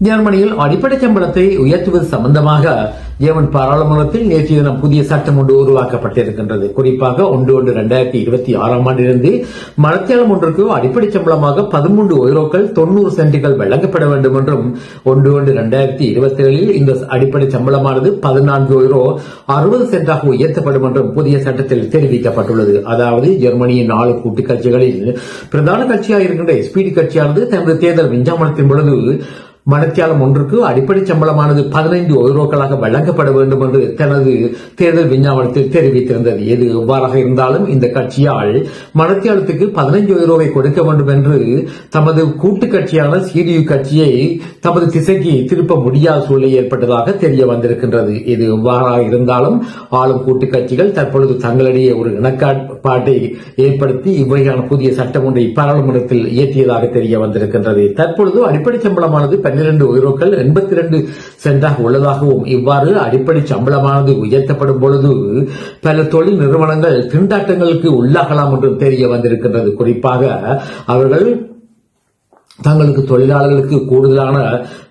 ஜெர்மனியில் அடிப்படை சம்பளத்தை உயர்த்துவது சம்பந்தமாக ஜெர்மன் பாராளுமன்றத்தில் நேற்றைய தினம் புதிய சட்டம் ஒன்று உருவாக்கப்பட்டிருக்கின்றது. குறிப்பாக ஒன்று ஒன்று இரண்டாயிரத்தி இருபத்தி ஆறாம் ஆண்டிலிருந்து மரத்தியாளம் ஒன்றுக்கு அடிப்படை சம்பளமாக பதிமூன்று ஓரோக்கள் தொண்ணூறு சென்ட்டுகள் வழங்கப்பட வேண்டும் என்றும் ஒன்று ஒன்று இரண்டாயிரத்தி இருபத்தி ஏழில் இந்த அடிப்படை சம்பளமானது பதினான்கு ஓரோ அறுபது சென்டாக உயர்த்தப்படும் என்றும் புதிய சட்டத்தில் தெரிவிக்கப்பட்டுள்ளது. அதாவது ஜெர்மனியின் நாலு கூட்டு கட்சிகளில் பிரதான கட்சியாக இருக்கின்ற எஸ்பிடி கட்சியானது தனது தேர்தல் விஞ்ஞாபனத்தின் பொழுது மணத்தியாலம் ஒன்றுக்கு அடிப்படை சம்பளமானது பதினைந்து யூரோக்களாக வழங்கப்பட வேண்டும் என்று தனது தேர்தல் விஞ்ஞாபனத்தில் தெரிவித்திருந்தது. எது எவ்வாறாக இருந்தாலும் இந்த கட்சியால் மணத்தியாலத்துக்கு பதினைந்து யூரோவை கொடுக்க வேண்டும் என்று தமது கூட்டு கட்சியான சிடியு கட்சியை தமது திசைக்கு திருப்ப முடியாத சூழ்நிலை ஏற்பட்டதாக தெரிய வந்திருக்கின்றது. இது எவ்வாறாக இருந்தாலும் ஆளும் கூட்டு கட்சிகள் தற்பொழுது தங்களிடையே ஒரு இணக்காட்பாட்டை ஏற்படுத்தி இவ்வகையான புதிய சட்டம் ஒன்றை பாராளுமன்றத்தில் இயற்றியதாக தெரிய வந்திருக்கின்றது. தற்பொழுது அடிப்படை சம்பளமானது பன்னிரண்டு யூரோக்கள் எண்பத்தி ரெண்டு சென்டாக உள்ளதாகவும் இவ்வாறு அடிப்படை சம்பளமானது உயர்த்தப்படும் பொழுது பல தொழில் நிறுவனங்கள் திண்டாட்டங்களுக்கு உள்ளாகலாம் என்றும் தெரிய வந்திருக்கின்றது. குறிப்பாக அவர்கள் தங்களுக்கு தொழிலாளர்களுக்கு கூடுதலான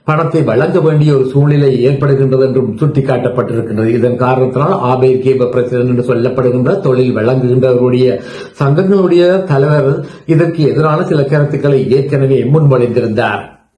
பணத்தை வழங்க வேண்டிய ஒரு சூழ்நிலை ஏற்படுகின்றது என்றும் சுட்டிக்காட்டப்பட்டிருக்கின்றது. இதன் காரணத்தினால் ஆபேர் கேப பிரசிடன்ட் என்று சொல்லப்படுகின்ற தொழில் வழங்குகின்றவருடைய சங்கங்களுடைய தலைவர் இதற்கு எதிரான சில கருத்துக்களை ஏற்கனவே முன்மொழிந்திருந்தார்.